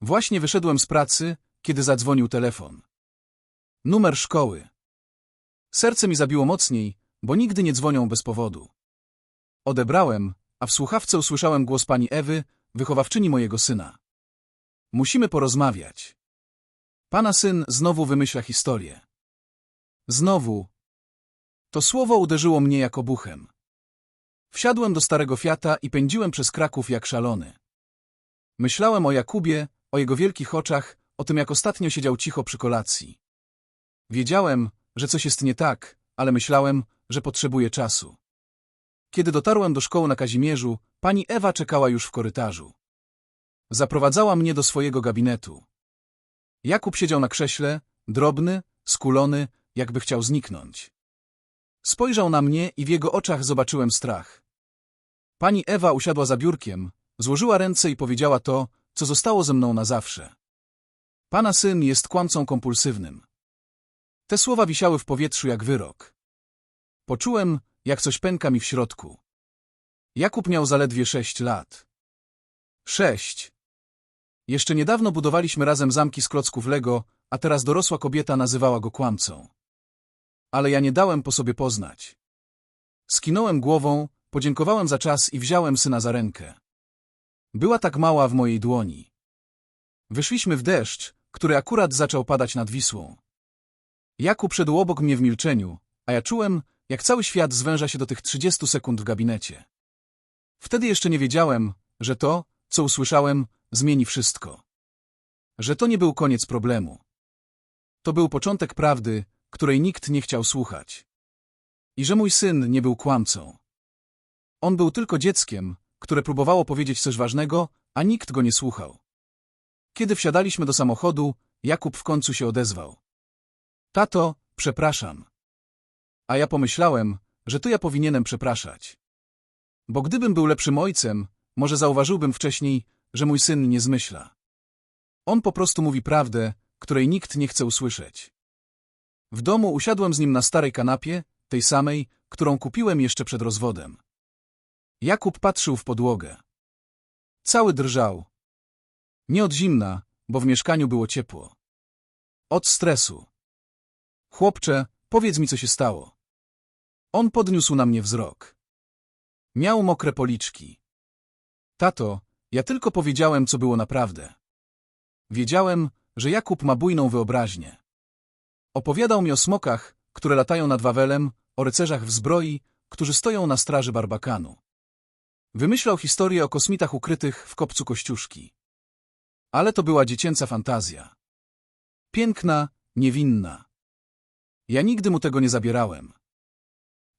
Właśnie wyszedłem z pracy, kiedy zadzwonił telefon. Numer szkoły. Serce mi zabiło mocniej, bo nigdy nie dzwonią bez powodu. Odebrałem, a w słuchawce usłyszałem głos pani Ewy, wychowawczyni mojego syna. Musimy porozmawiać. Pana syn znowu wymyśla historię. Znowu. To słowo uderzyło mnie jak obuchem. Wsiadłem do starego Fiata i pędziłem przez Kraków jak szalony. Myślałem o Jakubie, o jego wielkich oczach, o tym jak ostatnio siedział cicho przy kolacji. Wiedziałem, że coś jest nie tak, ale myślałem, że potrzebuję czasu. Kiedy dotarłem do szkoły na Kazimierzu, pani Ewa czekała już w korytarzu. Zaprowadzała mnie do swojego gabinetu. Jakub siedział na krześle, drobny, skulony, jakby chciał zniknąć. Spojrzał na mnie i w jego oczach zobaczyłem strach. Pani Ewa usiadła za biurkiem, złożyła ręce i powiedziała to, co zostało ze mną na zawsze. Pana syn jest kłamcą kompulsywnym. Te słowa wisiały w powietrzu jak wyrok. Poczułem, jak coś pęka mi w środku. Jakub miał zaledwie sześć lat. Sześć. Jeszcze niedawno budowaliśmy razem zamki z klocków Lego, a teraz dorosła kobieta nazywała go kłamcą. Ale ja nie dałem po sobie poznać. Skinąłem głową, podziękowałem za czas i wziąłem syna za rękę. Była tak mała w mojej dłoni. Wyszliśmy w deszcz, który akurat zaczął padać nad Wisłą. Jakub szedł obok mnie w milczeniu, a ja czułem, jak cały świat zwęża się do tych 30 sekund w gabinecie. Wtedy jeszcze nie wiedziałem, że to, co usłyszałem, zmieni wszystko. Że to nie był koniec problemu. To był początek prawdy, której nikt nie chciał słuchać. I że mój syn nie był kłamcą. On był tylko dzieckiem, które próbowało powiedzieć coś ważnego, a nikt go nie słuchał. Kiedy wsiadaliśmy do samochodu, Jakub w końcu się odezwał. Tato, przepraszam. A ja pomyślałem, że to ja powinienem przepraszać. Bo gdybym był lepszym ojcem, może zauważyłbym wcześniej, że mój syn nie zmyśla. On po prostu mówi prawdę, której nikt nie chce usłyszeć. W domu usiadłem z nim na starej kanapie, tej samej, którą kupiłem jeszcze przed rozwodem. Jakub patrzył w podłogę. Cały drżał. Nie od zimna, bo w mieszkaniu było ciepło. Od stresu. Chłopcze, powiedz mi, co się stało. On podniósł na mnie wzrok. Miał mokre policzki. Tato, ja tylko powiedziałem, co było naprawdę. Wiedziałem, że Jakub ma bujną wyobraźnię. Opowiadał mi o smokach, które latają nad Wawelem, o rycerzach w zbroi, którzy stoją na straży Barbakanu. Wymyślał historię o kosmitach ukrytych w kopcu Kościuszki. Ale to była dziecięca fantazja. Piękna, niewinna. Ja nigdy mu tego nie zabierałem.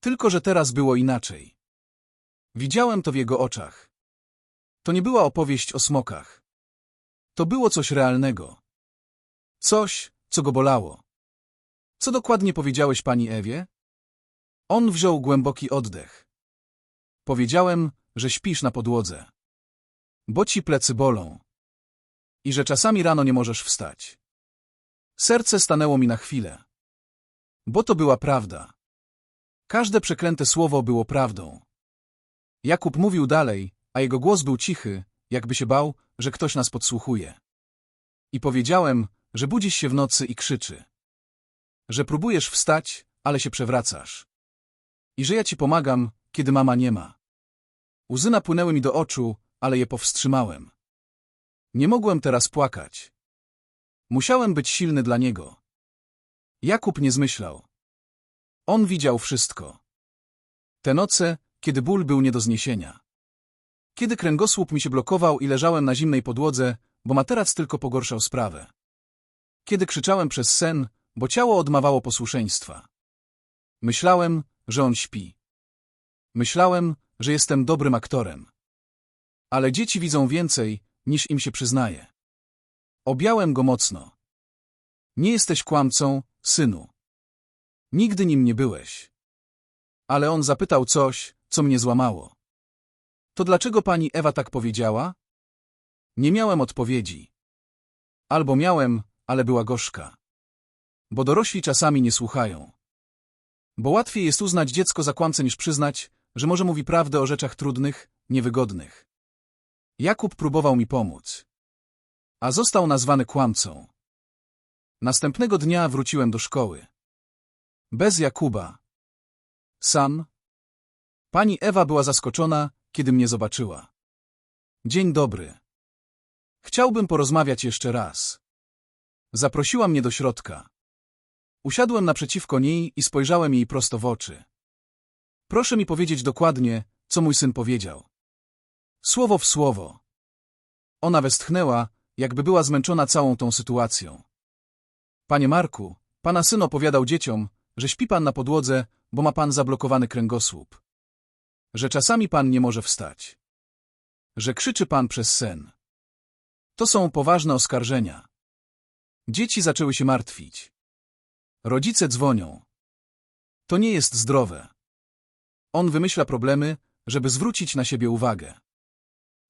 Tylko, że teraz było inaczej. Widziałem to w jego oczach. To nie była opowieść o smokach. To było coś realnego. Coś, co go bolało. Co dokładnie powiedziałeś pani Ewie? On wziął głęboki oddech. Powiedziałem, że śpisz na podłodze. Bo ci plecy bolą. I że czasami rano nie możesz wstać. Serce stanęło mi na chwilę. Bo to była prawda. Każde przeklęte słowo było prawdą. Jakub mówił dalej, a jego głos był cichy, jakby się bał, że ktoś nas podsłuchuje. I powiedziałem, że budzisz się w nocy i krzyczy. Że próbujesz wstać, ale się przewracasz. I że ja ci pomagam, kiedy mama nie ma. Łzy napłynęły mi do oczu, ale je powstrzymałem. Nie mogłem teraz płakać. Musiałem być silny dla niego. Jakub nie zmyślał. On widział wszystko. Te noce, kiedy ból był nie do zniesienia. Kiedy kręgosłup mi się blokował i leżałem na zimnej podłodze, bo materac tylko pogorszał sprawę. Kiedy krzyczałem przez sen, bo ciało odmawiało posłuszeństwa. Myślałem, że on śpi. Myślałem, że jestem dobrym aktorem. Ale dzieci widzą więcej, niż im się przyznaje. Objąłem go mocno. Nie jesteś kłamcą, synu. Nigdy nim nie byłeś. Ale on zapytał coś, co mnie złamało. To dlaczego pani Ewa tak powiedziała? Nie miałem odpowiedzi. Albo miałem, ale była gorzka. Bo dorośli czasami nie słuchają. Bo łatwiej jest uznać dziecko za kłamcę niż przyznać, że może mówi prawdę o rzeczach trudnych, niewygodnych. Jakub próbował mi pomóc. a został nazwany kłamcą. Następnego dnia wróciłem do szkoły. Bez Jakuba. Sam. Pani Ewa była zaskoczona, kiedy mnie zobaczyła. Dzień dobry. Chciałbym porozmawiać jeszcze raz. Zaprosiła mnie do środka. Usiadłem naprzeciwko niej i spojrzałem jej prosto w oczy. Proszę mi powiedzieć dokładnie, co mój syn powiedział. Słowo w słowo. Ona westchnęła, jakby była zmęczona całą tą sytuacją. Panie Marku, pana syn opowiadał dzieciom, że śpi pan na podłodze, bo ma pan zablokowany kręgosłup. Że czasami pan nie może wstać. Że krzyczy pan przez sen. To są poważne oskarżenia. Dzieci zaczęły się martwić. Rodzice dzwonią. To nie jest zdrowe. On wymyśla problemy, żeby zwrócić na siebie uwagę.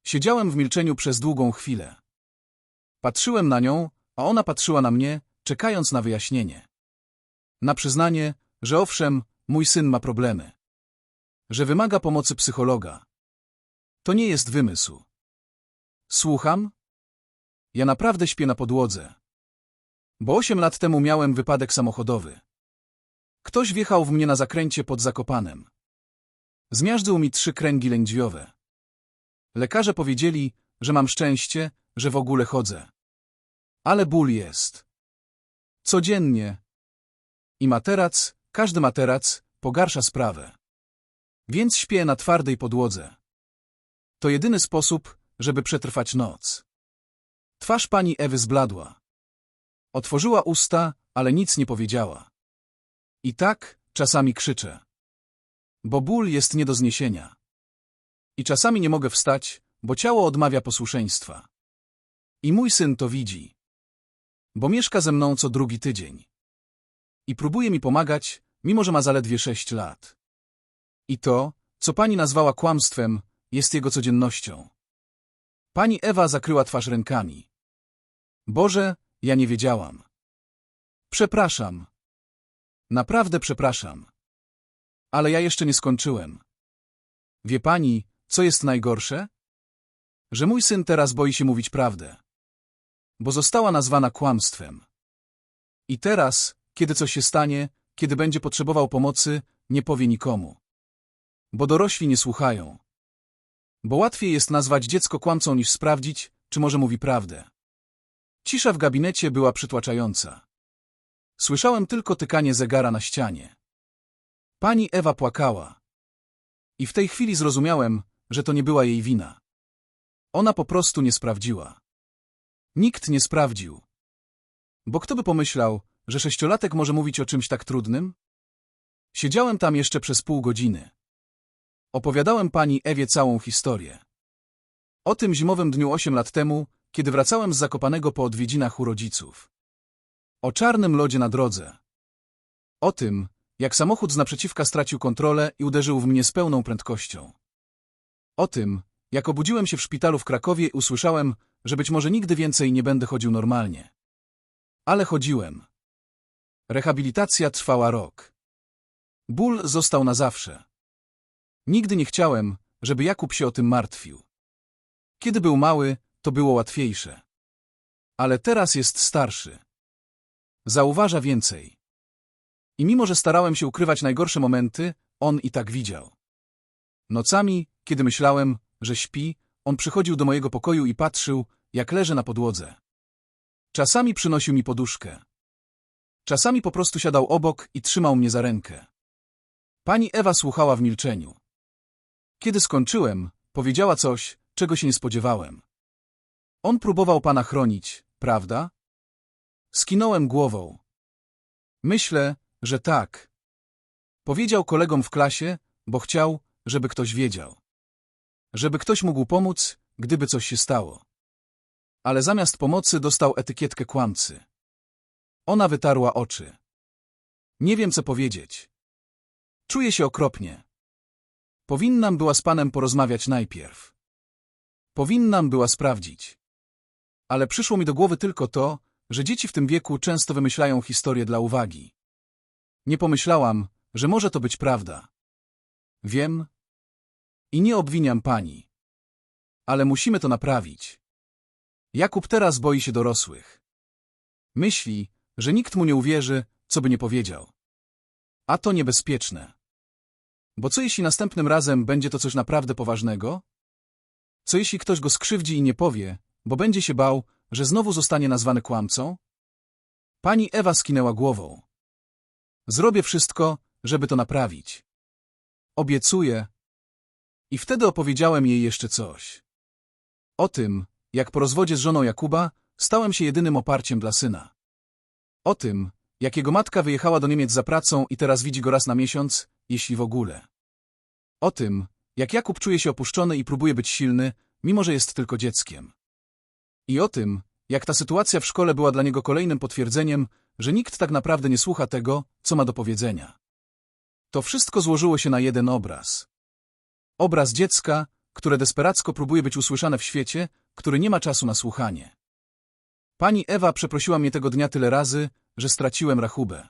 Siedziałem w milczeniu przez długą chwilę. Patrzyłem na nią, a ona patrzyła na mnie, czekając na wyjaśnienie. Na przyznanie, że owszem, mój syn ma problemy. Że wymaga pomocy psychologa. To nie jest wymysł. Słucham? Ja naprawdę śpię na podłodze. Bo osiem lat temu miałem wypadek samochodowy. Ktoś wjechał w mnie na zakręcie pod Zakopanem. Zmiażdżył mi trzy kręgi lędźwiowe. Lekarze powiedzieli, że mam szczęście, że w ogóle chodzę. Ale ból jest. Codziennie. I materac, każdy materac, pogarsza sprawę. Więc śpię na twardej podłodze. To jedyny sposób, żeby przetrwać noc. Twarz pani Ewy zbladła. Otworzyła usta, ale nic nie powiedziała. I tak czasami krzyczę. Bo ból jest nie do zniesienia. I czasami nie mogę wstać, bo ciało odmawia posłuszeństwa. I mój syn to widzi. Bo mieszka ze mną co drugi tydzień. I próbuje mi pomagać, mimo że ma zaledwie sześć lat. I to, co pani nazwała kłamstwem, jest jego codziennością. Pani Ewa zakryła twarz rękami. Boże, ja nie wiedziałam. Przepraszam. Naprawdę przepraszam. Ale ja jeszcze nie skończyłem. Wie pani, co jest najgorsze? Że mój syn teraz boi się mówić prawdę. Bo została nazwana kłamstwem. I teraz, kiedy coś się stanie, kiedy będzie potrzebował pomocy, nie powie nikomu. Bo dorośli nie słuchają. Bo łatwiej jest nazwać dziecko kłamcą niż sprawdzić, czy może mówi prawdę. Cisza w gabinecie była przytłaczająca. Słyszałem tylko tykanie zegara na ścianie. Pani Ewa płakała. I w tej chwili zrozumiałem, że to nie była jej wina. Ona po prostu nie sprawdziła. Nikt nie sprawdził. Bo kto by pomyślał, że sześciolatek może mówić o czymś tak trudnym? Siedziałem tam jeszcze przez pół godziny. Opowiadałem pani Ewie całą historię. O tym zimowym dniu osiem lat temu, kiedy wracałem z Zakopanego po odwiedzinach u rodziców. O czarnym lodzie na drodze. O tym, jak samochód z naprzeciwka stracił kontrolę i uderzył w mnie z pełną prędkością. O tym, jak obudziłem się w szpitalu w Krakowie usłyszałem, że być może nigdy więcej nie będę chodził normalnie. Ale chodziłem. Rehabilitacja trwała rok. Ból został na zawsze. Nigdy nie chciałem, żeby Jakub się o tym martwił. Kiedy był mały, to było łatwiejsze. Ale teraz jest starszy. Zauważa więcej. I mimo, że starałem się ukrywać najgorsze momenty, on i tak widział. Nocami, kiedy myślałem, że śpi, on przychodził do mojego pokoju i patrzył, jak leżę na podłodze. Czasami przynosił mi poduszkę. Czasami po prostu siadał obok i trzymał mnie za rękę. Pani Ewa słuchała w milczeniu. Kiedy skończyłem, powiedziała coś, czego się nie spodziewałem. On próbował pana chronić, prawda? Skinąłem głową. Myślę, że tak. Powiedział kolegom w klasie, bo chciał, żeby ktoś wiedział. Żeby ktoś mógł pomóc, gdyby coś się stało. Ale zamiast pomocy dostał etykietkę kłamcy. Ona wytarła oczy. Nie wiem, co powiedzieć. Czuję się okropnie. Powinnam była z panem porozmawiać najpierw. Powinnam była sprawdzić. Ale przyszło mi do głowy tylko to, że dzieci w tym wieku często wymyślają historie dla uwagi. Nie pomyślałam, że może to być prawda. Wiem. I nie obwiniam pani. Ale musimy to naprawić. Jakub teraz boi się dorosłych. Myśli, że nikt mu nie uwierzy, co by nie powiedział. A to niebezpieczne. Bo co jeśli następnym razem będzie to coś naprawdę poważnego? Co jeśli ktoś go skrzywdzi i nie powie, bo będzie się bał, że znowu zostanie nazwany kłamcą? Pani Ewa skinęła głową. Zrobię wszystko, żeby to naprawić. Obiecuję. I wtedy opowiedziałem jej jeszcze coś. O tym, jak po rozwodzie z żoną Jakuba stałem się jedynym oparciem dla syna. O tym, jak jego matka wyjechała do Niemiec za pracą i teraz widzi go raz na miesiąc, jeśli w ogóle. O tym, jak Jakub czuje się opuszczony i próbuje być silny, mimo że jest tylko dzieckiem. I o tym, jak ta sytuacja w szkole była dla niego kolejnym potwierdzeniem, że nikt tak naprawdę nie słucha tego, co ma do powiedzenia. To wszystko złożyło się na jeden obraz. Obraz dziecka, które desperacko próbuje być usłyszane w świecie, który nie ma czasu na słuchanie. Pani Ewa przeprosiła mnie tego dnia tyle razy, że straciłem rachubę.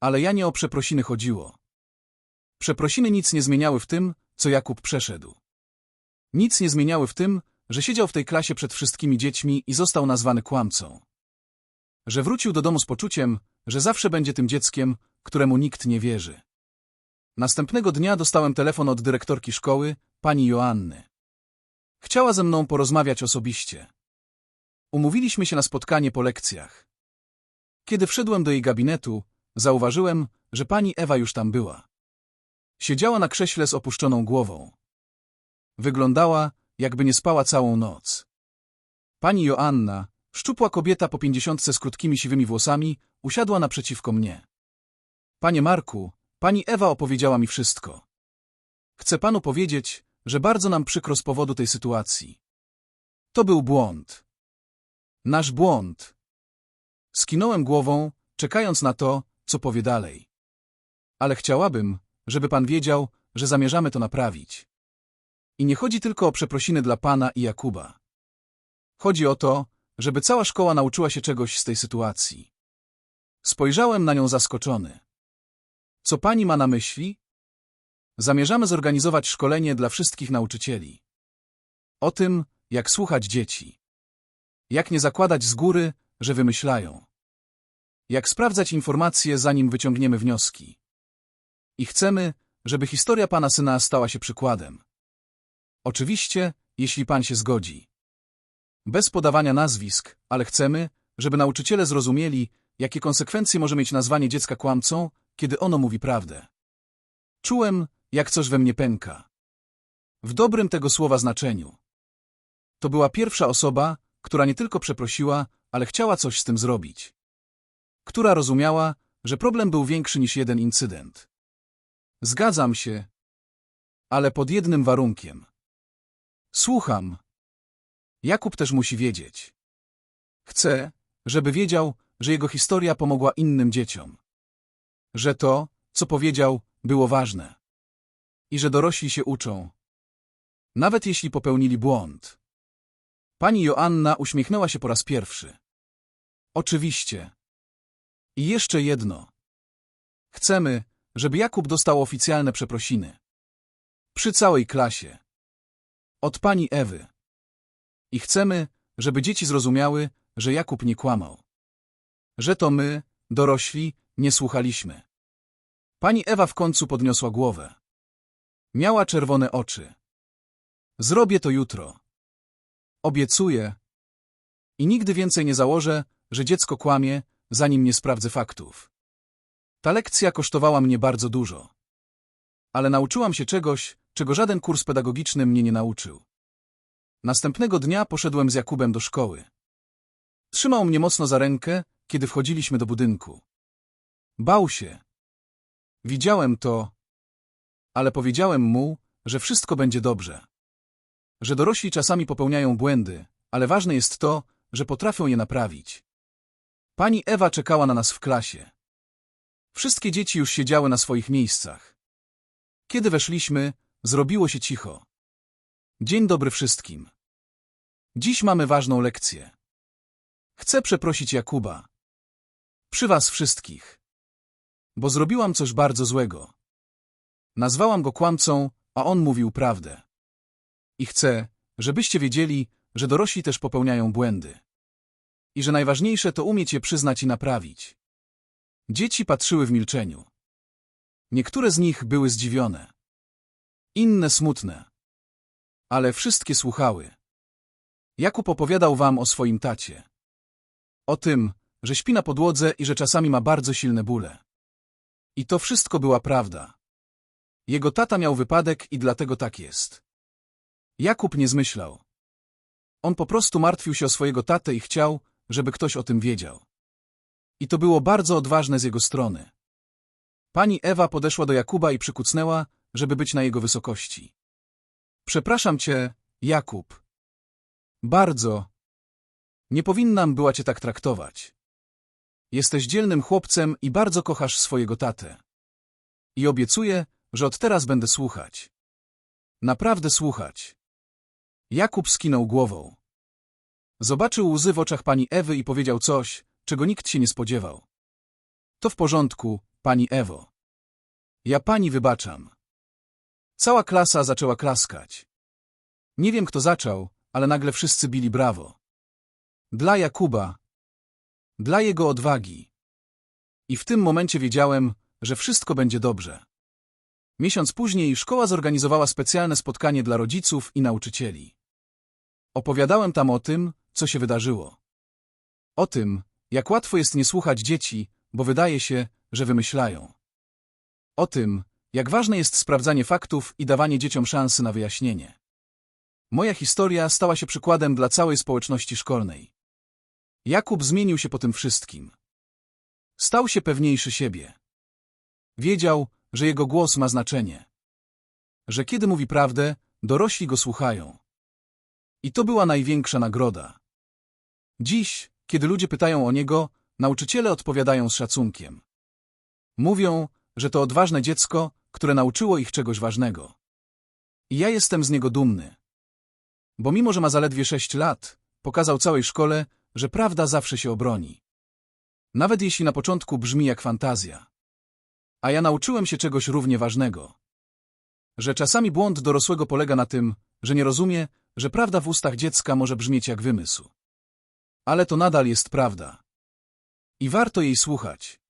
Ale ja nie o przeprosiny chodziło. Przeprosiny nic nie zmieniały w tym, co Jakub przeszedł. Nic nie zmieniały w tym, że siedział w tej klasie przed wszystkimi dziećmi i został nazwany kłamcą. Że wrócił do domu z poczuciem, że zawsze będzie tym dzieckiem, któremu nikt nie wierzy. Następnego dnia dostałem telefon od dyrektorki szkoły, pani Joanny. Chciała ze mną porozmawiać osobiście. Umówiliśmy się na spotkanie po lekcjach. Kiedy wszedłem do jej gabinetu, zauważyłem, że pani Ewa już tam była. Siedziała na krześle z opuszczoną głową. Wyglądała, jakby nie spała całą noc. Pani Joanna, szczupła kobieta po pięćdziesiątce z krótkimi siwymi włosami, usiadła naprzeciwko mnie. Panie Marku, pani Ewa opowiedziała mi wszystko. Chcę panu powiedzieć, że bardzo nam przykro z powodu tej sytuacji. To był błąd. Nasz błąd. Skinąłem głową, czekając na to, co powie dalej. Ale chciałabym, żeby pan wiedział, że zamierzamy to naprawić. I nie chodzi tylko o przeprosiny dla pana i Jakuba. Chodzi o to, żeby cała szkoła nauczyła się czegoś z tej sytuacji. Spojrzałem na nią zaskoczony. Co pani ma na myśli? Zamierzamy zorganizować szkolenie dla wszystkich nauczycieli. O tym, jak słuchać dzieci. Jak nie zakładać z góry, że wymyślają. Jak sprawdzać informacje, zanim wyciągniemy wnioski. I chcemy, żeby historia pana syna stała się przykładem. Oczywiście, jeśli pan się zgodzi. Bez podawania nazwisk, ale chcemy, żeby nauczyciele zrozumieli, jakie konsekwencje może mieć nazwanie dziecka kłamcą, kiedy ono mówi prawdę. Czułem, jak coś we mnie pęka. W dobrym tego słowa znaczeniu. To była pierwsza osoba, która nie tylko przeprosiła, ale chciała coś z tym zrobić. Która rozumiała, że problem był większy niż jeden incydent. Zgadzam się, ale pod jednym warunkiem. Słucham. Jakub też musi wiedzieć. Chcę, żeby wiedział, że jego historia pomogła innym dzieciom. Że to, co powiedział, było ważne. I że dorośli się uczą. Nawet jeśli popełnili błąd. Pani Joanna uśmiechnęła się po raz pierwszy. Oczywiście. I jeszcze jedno. Chcemy, żeby Jakub dostał oficjalne przeprosiny. Przy całej klasie. Od pani Ewy. I chcemy, żeby dzieci zrozumiały, że Jakub nie kłamał. Że to my, dorośli, nie słuchaliśmy. Pani Ewa w końcu podniosła głowę. Miała czerwone oczy. Zrobię to jutro. Obiecuję. I nigdy więcej nie założę, że dziecko kłamie, zanim nie sprawdzę faktów. Ta lekcja kosztowała mnie bardzo dużo. Ale nauczyłam się czegoś, czego żaden kurs pedagogiczny mnie nie nauczył. Następnego dnia poszedłem z Jakubem do szkoły. Trzymał mnie mocno za rękę, kiedy wchodziliśmy do budynku. Bał się. Widziałem to, ale powiedziałem mu, że wszystko będzie dobrze. Że dorośli czasami popełniają błędy, ale ważne jest to, że potrafią je naprawić. Pani Ewa czekała na nas w klasie. Wszystkie dzieci już siedziały na swoich miejscach. Kiedy weszliśmy, zrobiło się cicho. Dzień dobry wszystkim. Dziś mamy ważną lekcję. Chcę przeprosić Jakuba. Przy was wszystkich. Bo zrobiłam coś bardzo złego. Nazwałam go kłamcą, a on mówił prawdę. I chcę, żebyście wiedzieli, że dorośli też popełniają błędy. I że najważniejsze to umieć je przyznać i naprawić. Dzieci patrzyły w milczeniu. Niektóre z nich były zdziwione. Inne smutne. Ale wszystkie słuchały. Jakub opowiadał wam o swoim tacie. O tym, że śpi na podłodze i że czasami ma bardzo silne bóle. I to wszystko była prawda. Jego tata miał wypadek i dlatego tak jest. Jakub nie zmyślał. On po prostu martwił się o swojego tatę i chciał, żeby ktoś o tym wiedział. I to było bardzo odważne z jego strony. Pani Ewa podeszła do Jakuba i przykucnęła, żeby być na jego wysokości. Przepraszam cię, Jakub. Bardzo. Nie powinnam była cię tak traktować. Jesteś dzielnym chłopcem i bardzo kochasz swojego tatę. I obiecuję, że od teraz będę słuchać. Naprawdę słuchać. Jakub skinął głową. Zobaczył łzy w oczach pani Ewy i powiedział coś, czego nikt się nie spodziewał. To w porządku, pani Ewo. Ja pani wybaczam. Cała klasa zaczęła klaskać. Nie wiem, kto zaczął, ale nagle wszyscy bili brawo. Dla Jakuba. Dla jego odwagi. I w tym momencie wiedziałem, że wszystko będzie dobrze. Miesiąc później szkoła zorganizowała specjalne spotkanie dla rodziców i nauczycieli. Opowiadałem tam o tym, co się wydarzyło. O tym, jak łatwo jest nie słuchać dzieci, bo wydaje się, że wymyślają. O tym, jak ważne jest sprawdzanie faktów i dawanie dzieciom szansy na wyjaśnienie. Moja historia stała się przykładem dla całej społeczności szkolnej. Jakub zmienił się po tym wszystkim. Stał się pewniejszy siebie. Wiedział, że jego głos ma znaczenie. Że kiedy mówi prawdę, dorośli go słuchają. I to była największa nagroda. Dziś, kiedy ludzie pytają o niego, nauczyciele odpowiadają z szacunkiem. Mówią, że to odważne dziecko, które nauczyło ich czegoś ważnego. I ja jestem z niego dumny. Bo mimo, że ma zaledwie sześć lat, pokazał całej szkole, że prawda zawsze się obroni. Nawet jeśli na początku brzmi jak fantazja. A ja nauczyłem się czegoś równie ważnego. Że czasami błąd dorosłego polega na tym, że nie rozumie, że prawda w ustach dziecka może brzmieć jak wymysł. Ale to nadal jest prawda. I warto jej słuchać.